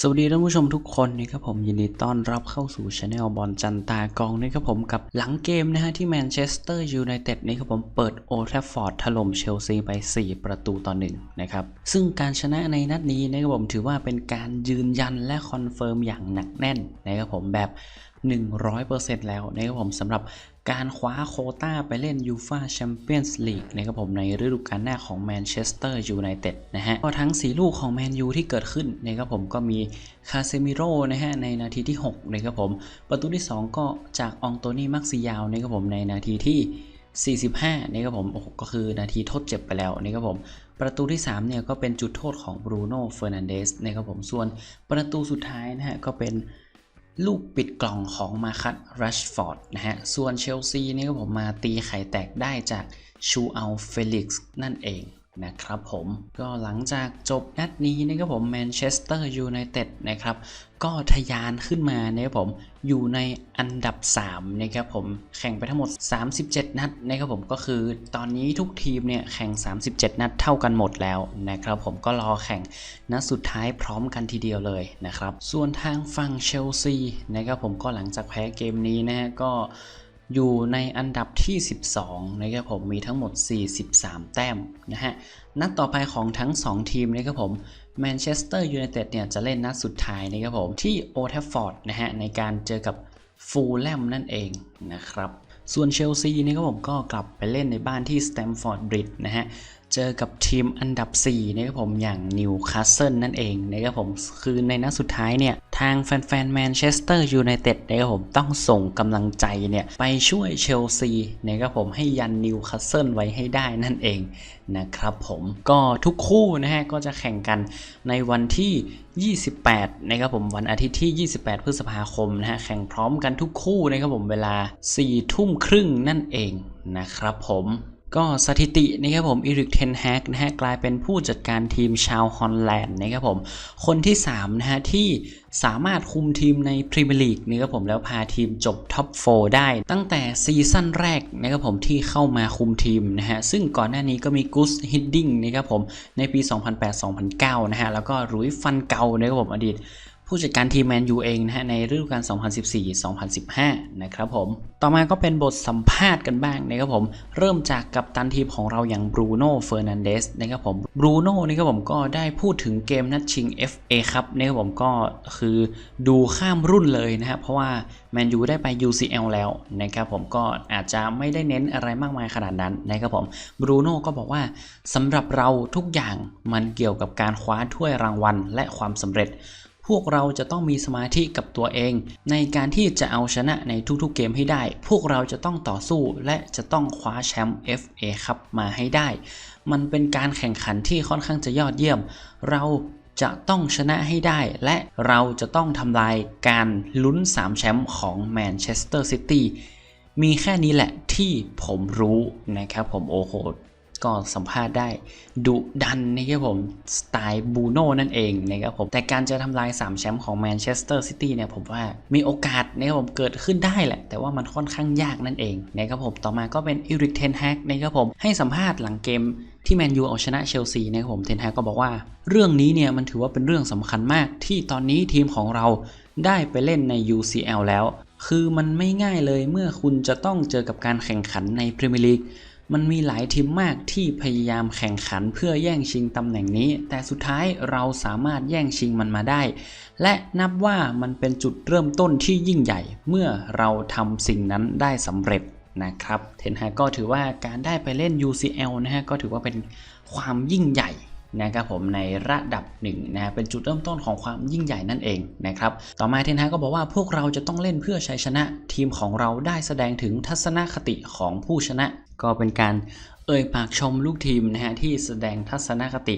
สวัสดีท่านผู้ชมทุกคนนะครับผมยินดีต้อนรับเข้าสู่ช anel บอลจันตากองนะครับผมกับหลังเกมนะฮะที่แมนเชสเตอร์ยูไนเต็ดนี่ครับผมเปิดโอท a ฟฟอร์ดถล่มเชลซีไป 4 ประตูต่อ1นะครับซึ่งการชนะในนัดนี้นะครับผมถือว่าเป็นการยืนยันและคอนเฟิร์มอย่างหนักแน่นนะครับผมแบบ 100%แล้วนะครับผมสำหรับ การคว้าโคต้าไปเล่นยูฟาแชมเปี้ยนส์ลีกนะครับผมในฤดูกาลหน้าของแมนเชสเตอร์ยูไนเต็ดนะฮะก็ทั้ง 4 ลูกของแมนยูที่เกิดขึ้นนะครับผมก็มีคาเซมิโร่นะฮะในนาทีที่6นะครับผม ประตูที่ 2 ก็จากอองโตนี่มักซิยาวนะครับผมในนาทีที่45นะครับผมโอ้ก็คือนาทีทดเจ็บไปแล้วนะครับผม ประตูที่3เนี่ยก็เป็นจุดโทษของบรูโน่เฟอร์นันเดสนะครับผมส่วนประตูสุดท้ายนะฮะก็เป็น ลูกปิดกล่องของมาคัตรัชฟอร์ดนะฮะ ส่วนเชลซีนี่ก็ผมมาตีไข่แตกได้จากชูอัลเฟลิกซ์นั่นเอง นะครับผมก็หลังจากจบนัดนี้นะครับผมแมนเชสเตอร์ยูไนเต็ดนะครับก็ทะยานขึ้นมานะครับผมอยู่ในอันดับ3นะครับผมแข่งไปทั้งหมด 37 นัดนะครับผมก็คือตอนนี้ทุกทีมเนี่ยแข่ง 37 นัดเท่ากันหมดแล้วนะครับผมก็รอแข่งนัดสุดท้ายพร้อมกันทีเดียวเลยนะครับส่วนทางฝั่งเชลซีนะครับผมก็หลังจากแพ้เกมนี้นะฮะก็ อยู่ในอันดับที่ 12 นะครับผมมีทั้งหมด 43 แต้มนะฮะ นัดต่อไปของทั้ง 2 ทีมนะครับผมแมนเชสเตอร์ยูไนเต็ดเนี่ยจะเล่นนัดสุดท้ายนะครับผมที่โอท a ฟฟอร์ดนะฮะในการเจอกับฟูลแลมนั่นเองนะครับ ส่วนเชลซีนี่ครับผมก็กลับไปเล่นในบ้านที่สแตมฟอร์ดบริดนะฮะ เจอกับทีมอันดับ4นะครับผมอย่างนิวคาสเซิลนั่นเองนะครับผมคือในนัดสุดท้ายเนี่ย ทางแฟนๆแมนเชสเตอร์ยูไนเต็ดนะครับผมต้องส่งกำลังใจเนี่ย ไปช่วยเชลซีนะครับผมให้ยันนิวคาสเซิลไว้ให้ได้นั่นเองนะครับผมก็ทุกคู่นะฮะก็จะแข่งกันในวันที่ 28 นะครับผมวันอาทิตย์ที่ 28 พฤษภาคมนะฮะแข่งพร้อมกันทุกคู่นะครับผมเวลา 4 ทุ่มครึ่งนั่นเองนะครับผม ก็สถิตินะครับผมอีริกเทนแฮกนะฮะกลายเป็นผู้จัดการทีมชาวฮอลแลนด์นะครับผมคนที่3นะฮะที่สามารถคุมทีมในพรีเมียร์ลีกนะครับผมแล้วพาทีมจบท็อป4ได้ ตั้งแต่ซีซั่นแรกนะครับผมที่เข้ามาคุมทีมนะฮะซึ่งก่อนหน้านี้ก็มีกุสฮิดดิ้งนะครับผมในปี 2008-2009 นะฮะแล้วก็รุยฟันเกานะครับผมอดีต ผู้จัดการทีมแมนยูเองนะฮะในฤดูกาล 2014-2015 นะครับผม ต่อมาก็เป็นบทสัมภาษณ์กันบ้างนะครับผม เริ่มจากกัปตันทีมของเราอย่างบรูโน่เฟอร์นันเดสนะครับผม บรูโน่นี่ครับผมก็ได้พูดถึงเกมนัดชิง FA ครับนะครับผมก็คือดูข้ามรุ่นเลยนะฮะเพราะว่าแมนยูได้ไป UCL แล้วนะครับผมก็อาจจะไม่ได้เน้นอะไรมากมายขนาดนั้นนะครับผม บรูโน่ก็บอกว่าสำหรับเราทุกอย่างมันเกี่ยวกับการคว้าถ้วยรางวัลและความสำเร็จ พวกเราจะต้องมีสมาธิกับตัวเอง ในการที่จะเอาชนะในทุกๆเกมให้ได้ พวกเราจะต้องต่อสู้และจะต้องคว้าแชมป์ FA ครับมาให้ได้ มันเป็นการแข่งขันที่ค่อนข้างจะยอดเยี่ยม เราจะต้องชนะให้ได้ และเราจะต้องทำลายการลุ้น 3 แชมป์ของแมนเชสเตอร์ซิตี้มีแค่นี้แหละที่ผมรู้นะครับผมโอ้โห ก็สัมภาษณ์ได้ดุดันนะครับผม สไตล์บูโน่นั่นเองนะครับผม แต่การจะทำลาย 3 แชมป์ของแมนเชสเตอร์ซิตี้เนี่ยผมว่ามีโอกาสนะครับผมเกิดขึ้นได้แหละ แต่ว่ามันค่อนข้างยากนั่นเองนะครับผมต่อมาก็เป็นอิริกเทนแฮกนะครับผมให้สัมภาษณ์หลังเกมที่แมนยูเอาชนะเชลซีนะครับผมเทนแฮกก็บอกว่า เรื่องนี้เนี่ยมันถือว่าเป็นเรื่องสำคัญมากที่ตอนนี้ทีมของเราได้ไปเล่นใน UCL แล้ว คือมันไม่ง่ายเลยเมื่อคุณจะต้องเจอกับการแข่งขันในพรีเมียร์ลีก มันมีหลายทีมมากที่พยายามแข่งขันเพื่อแย่งชิงตำแหน่งนี้ แต่สุดท้ายเราสามารถแย่งชิงมันมาได้ และนับว่ามันเป็นจุดเริ่มต้นที่ยิ่งใหญ่ เมื่อเราทำสิ่งนั้นได้สำเร็จนะครับ เทนฮากก็ถือว่าการได้ไปเล่น UCL นะฮะก็ถือว่าเป็นความยิ่งใหญ่ นะครับผมในระดับหนึ่งนะเป็นจุดเริ่มต้นของความยิ่งใหญ่นั่นเองนะครับต่อมาเทนฮากก็บอกว่าพวกเราจะต้องเล่นเพื่อชัยชนะ ทีมของเราได้แสดงถึงทัศนคติของผู้ชนะ ก็เป็นการเอ่ยปากชมลูกทีมนะฮะที่แสดงทัศนคติ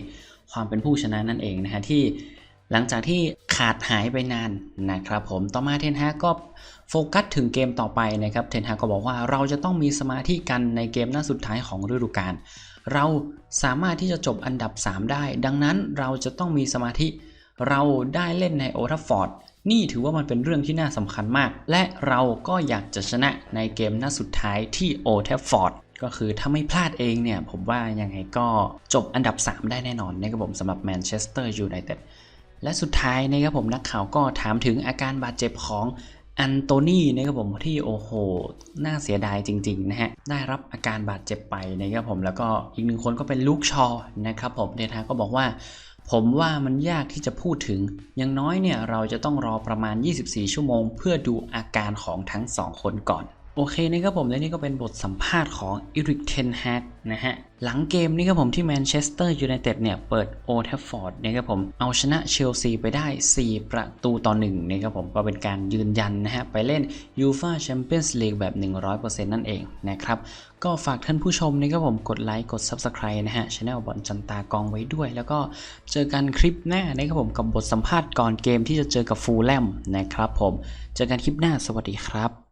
ความเป็นผู้ชนะนั่นเองนะฮะที่หลังจากที่ขาดหายไปนานนะครับผมต่อมาเทนฮากก็โฟกัสถึงเกมต่อไปนะครับเทนฮาก็บอกว่าเราจะต้องมีสมาธิกันในเกมหน้าสุดท้ายของฤดูกาล เราสามารถที่จะจบอันดับ 3 ได้ ดังนั้นเราจะต้องมีสมาธิ เราได้เล่นในโอทัฟฟอร์ดนี่ถือว่ามันเป็นเรื่องที่น่าสำคัญมาก และเราก็อยากจะชนะในเกมน้าสุดท้ายที่โอทัฟฟอร์ดก็คือถ้าไม่พลาดเองเนี่ย ผมว่ายังไงก็จบอันดับ 3 ได้แน่นอนนะครับผมสำหรับแมนเชสเตอร์ยูไนเต็ดและสุดท้ายนะครับผมนักข่าวก็ถามถึงอาการบาดเจ็บของ อันโตนีนะครับผมที่โอ้โห น่าเสียดายจริงๆนะฮะ ได้รับอาการบาดเจ็บไปนะครับผม แล้วก็อีกหนึ่งคนก็เป็นลูกชอนะครับผม เดทาก็บอกว่า ผมว่ามันยากที่จะพูดถึง อย่างน้อยเนี่ยเราจะต้องรอประมาณ 24 ชั่วโมง เพื่อดูอาการของทั้ง 2 คนก่อน โอเคนะครับผมและนี่ก็เป็นบทสัมภาษณ์ของอิริกเทนแฮกนะฮะหลังเกมนี้ครับผมที่แมนเชสเตอร์ยูไนเต็ดเนี่ยเปิดโอ t ทฟฟอร์ดนะครับผมเอาชนะเชลซีไปได้ 4 ประตูต่อ1นะครับผมก็เป็นการยืนยันนะฮะไปเล่นยูฟาแชมเปี้ยนส์ลีกแบบ 100%นั่นเองนะครับก็ฝากท่านผู้ชมนะครับผมกดไลค์กด Subscribe นะฮะช anel บอลจันตากองไว้ด้วย แล้วก็เจอกันคลิปหน้านะครับผมกับบทสัมภาษณ์ก่อนเกมที่จะเจอกับฟูลแลมนะครับผมเจอกันคลิปหน้าสวัสดีครับ